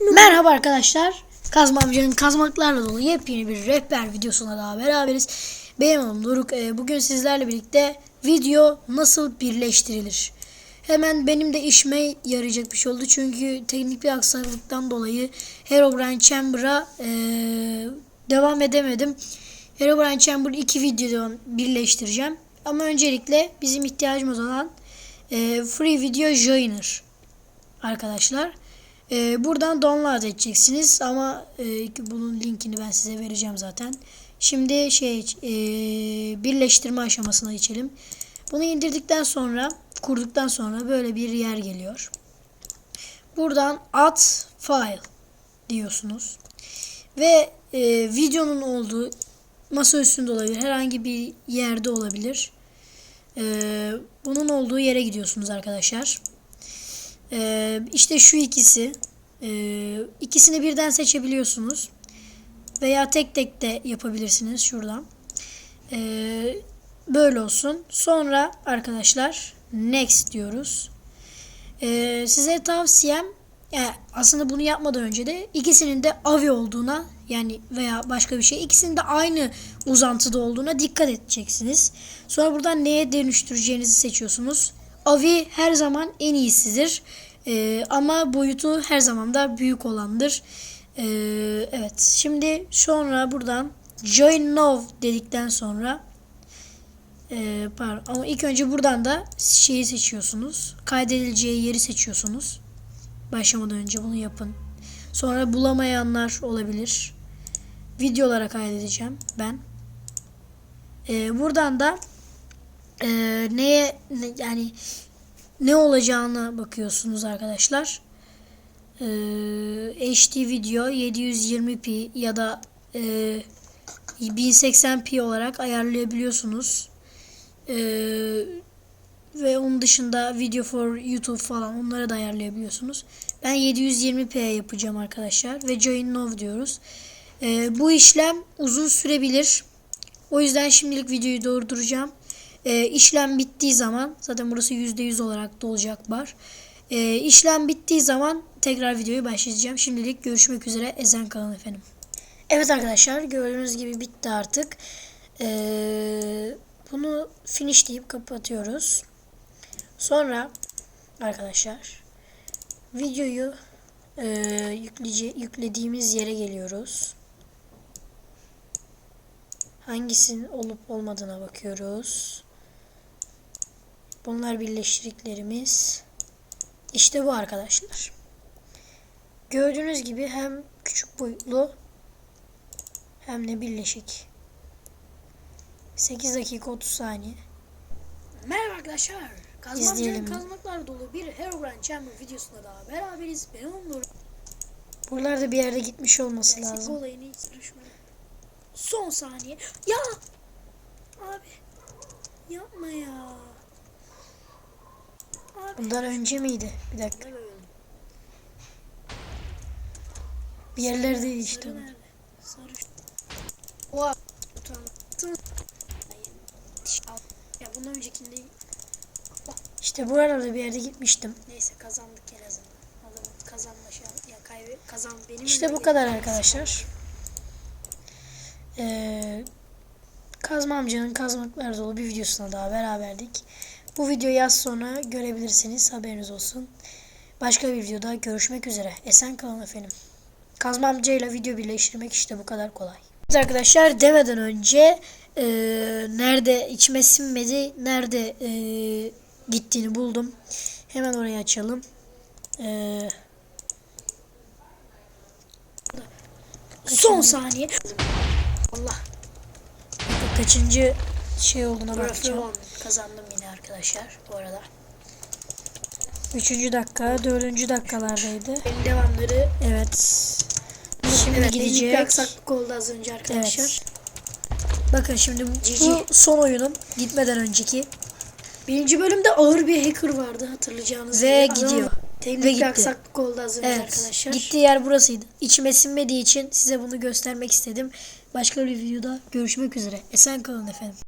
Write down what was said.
Merhaba arkadaşlar. Kazma amcanın kazmaklarla dolu yepyeni bir rehber videosuna daha beraberiz. Benim adım Doruk. Ee, Bugün sizlerle birlikte video nasıl birleştirilir? Hemen benim de işime yarayacak bir şey oldu. Çünkü teknik bir aksaklıktan dolayı Herobrine Chamber'a ee, devam edemedim. Herobrine Chamber iki videodan birleştireceğim. Ama öncelikle bizim ihtiyacımız olan ee, Free Video Joiner arkadaşlar. Ee, buradan download edeceksiniz ama e, bunun linkini ben size vereceğim zaten. Şimdi şey e, birleştirme aşamasına geçelim. Bunu indirdikten sonra kurduktan sonra böyle bir yer geliyor. Buradan add file diyorsunuz. Ve e, videonun olduğu masa üstünde olabilir. Herhangi bir yerde olabilir. E, bunun olduğu yere gidiyorsunuz arkadaşlar. Ee, işte şu ikisi. Ee, ikisini birden seçebiliyorsunuz. Veya tek tek de yapabilirsiniz şuradan. Ee, böyle olsun. Sonra arkadaşlar next diyoruz. Ee, size tavsiyem yani aslında bunu yapmadan önce de ikisinin de avi olduğuna yani veya başka bir şey ikisinin de aynı uzantıda olduğuna dikkat edeceksiniz. Sonra buradan neye dönüştüreceğinizi seçiyorsunuz. Avi her zaman en iyisidir. Ee, ama boyutu her zaman da büyük olandır. Ee, evet. Şimdi sonra buradan join now dedikten sonra e, pardon ama ilk önce buradan da şeyi seçiyorsunuz. Kaydedileceği yeri seçiyorsunuz. Başlamadan önce bunu yapın. Sonra bulamayanlar olabilir. Videolara kaydedeceğim ben. Ee, buradan da e, neye ne, yani ne olacağına bakıyorsunuz arkadaşlar. Ee, HD video 720p ya da e, 1080p olarak ayarlayabiliyorsunuz. Ee, ve onun dışında video for YouTube falan onlara da ayarlayabiliyorsunuz. Ben 720p yapacağım arkadaşlar ve join now diyoruz. Ee, bu işlem uzun sürebilir. O yüzden şimdilik videoyu durduracağım. E, işlem bittiği zaman zaten burası %100 olarak dolacak var. E, işlem bittiği zaman tekrar videoyu başlayacağım. Şimdilik görüşmek üzere. Ezen kalın efendim. Evet arkadaşlar gördüğünüz gibi bitti artık. E, bunu finish deyip kapatıyoruz. Sonra arkadaşlar videoyu e, yükleyece, yüklediğimiz yere geliyoruz. Hangisinin olup olmadığına bakıyoruz. Bunlar birleştirdiklerimiz. İşte bu arkadaşlar. Gördüğünüz gibi hem küçük boyutlu hem de birleşik. 8 dakika 30 saniye. Merhaba arkadaşlar. Kazmamcının kazmaklar dolu bir Herobrine Chamber videosuna daha beraberiz. Benim Onur. Buralarda bir yerde gitmiş olması Gerçek lazım. olayını hiç sıkışmadı. Son saniye. Ya! Abi. Yapma ya. Bundan önce miydi? Bir dakika. Bir yerlerdeydi işte. Sarı. Oha. Ya bundan öncekinde İşte buralarda bir yerde gitmiştim. neyse kazandık en azından. Adamın kazanma şansı ya kaybe kazan benim İşte bu kadar arkadaşlar. Ee, Kazma amcanın kazmaklar dolu bir videosuna daha beraberdik. Bu videoyu az sonra görebilirsiniz. Haberiniz olsun. Başka bir videoda görüşmek üzere. Esen kalın efendim. Kazma amcayla video birleştirmek işte bu kadar kolay. Evet arkadaşlar demeden önce e, nerede içime sinmedi, nerede e, gittiğini buldum. Hemen orayı açalım. Eee Son saniye. Allah. Kaçıncı şey olduğuna bakacağım. Kazandım yine arkadaşlar bu arada. Üçüncü dakika, dördüncü dakikalardaydı. Devamları Evet. Şimdi evet, gidecek. bir aksaklık oldu az önce arkadaşlar. Evet. Bakın şimdi bu, son oyunum. Gitmeden önceki. Birinci bölümde ağır bir hacker vardı hatırlayacağınız Ve gibi. Gidiyor. Teknik Ve gitti. aksaklık oldu az önce Evet. arkadaşlar. Gittiği yer burasıydı. İçime sinmediği için size bunu göstermek istedim. Başka bir videoda görüşmek üzere. Esen kalın efendim.